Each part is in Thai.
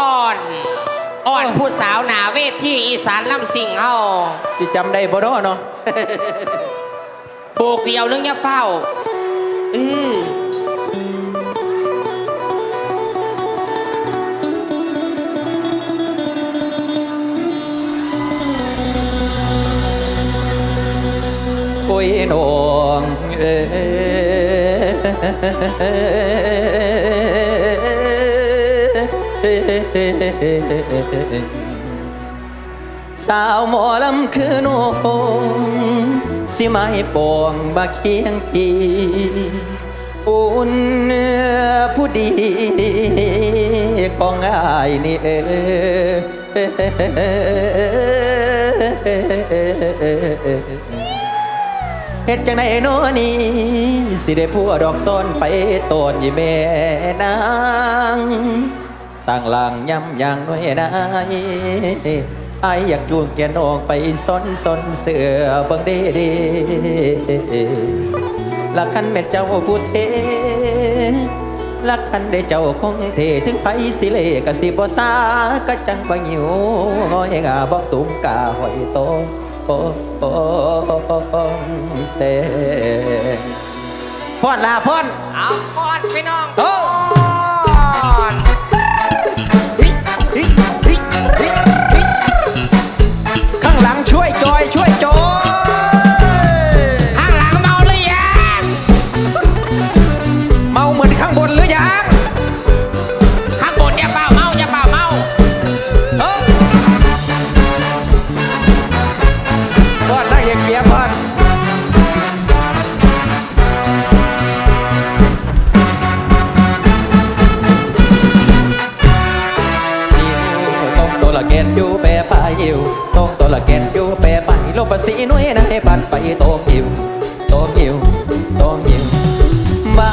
ตอนอ่อนผู้สาวหนาเวทีอีสานลำสิงเฮาสิจำได้บ่เนาะเนาะโบกเดียวนึงอย่าเฝ้าเออโอ้ยน้องเอ้ย สาวหมอลำคือน้องสิไม้ปองบาเคียงพีอุ่นผู้ดีของอายนี่เอเฮ็ดจังไดโนนี่สิได้ผัวดอกซ้อนไปโตนยี่แม่นาง ตั้งหลังย้ำอย่างน้อยนายไอายอยากจูงแกนองไปซนซนเสือบังด้เด้ลักคันเม็ดเจ้าผู้เทลักคันได้เจ้าคงเทถึงไผสิเลกะสิบ่ซากะจังบ่หิวงอยงาบอกตุ้มกาหอยโตโอโอเตฟอนลาฟอนเอาก่อนพี่น้องโอ้ กตัวละแกนอยู่แปรไปอยู่ตกตัวละแกนอยู่แปรไปลงภาษีน้อยนะให้ปันไปโตกอยู่โตอยู่โตกอยู่บ้า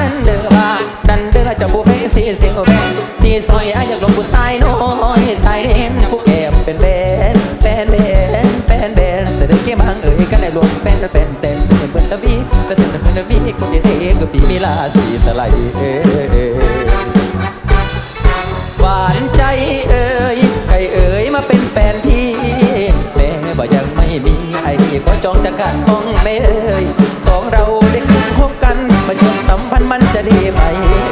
ดันเด้อบ้าดันเด้อจะผู้เพสีเสียวแบนสีซอยอายากลงผู้ชายน้อยสายเด่นผู้แก้มเป็นแบนแบนแบนแบนแบนเสด็จเกี่ยมังเอ่ยกันในรวมเป็นเป็นเซนเสด็จเบิร์ตบีเสด็จเบิร์ตบีคนเดียวก็ปีมีลาสีสลด์เอ้ยหวานใจเอ่ย ก็จองจะกันห้องแม่เอ่ยสองเราได้คืนคบกัน มาเชื่อมสัมพันธ์มันจะดีไหม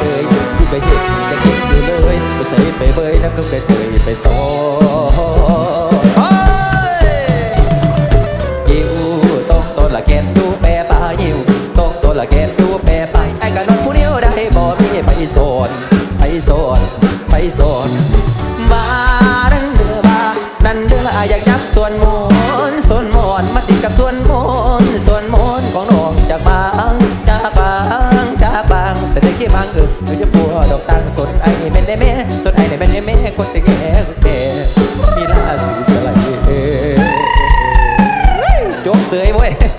เอ่ยอยู่ไปเห็นจะคิดอยู่เลยไปใส่ไปเบยนั่นก็ไปเตยไปสอนเฮ้ยยิวตกตัวละแกนดูแปรปลายิวตกตัวละแกนดูแปรไปไอ้กันนอนผู้เดียวได้บ่มีไปโซนไปโซนไปโซนมาดันเดือบาดันเดืออยากยับส่วนมนส่วน มาติดกับส่วนมนส่วนมนของน้องจากบางจากบางจากบางเสด็จกี่บางเออหรือจะพัวดอกตังสนไอ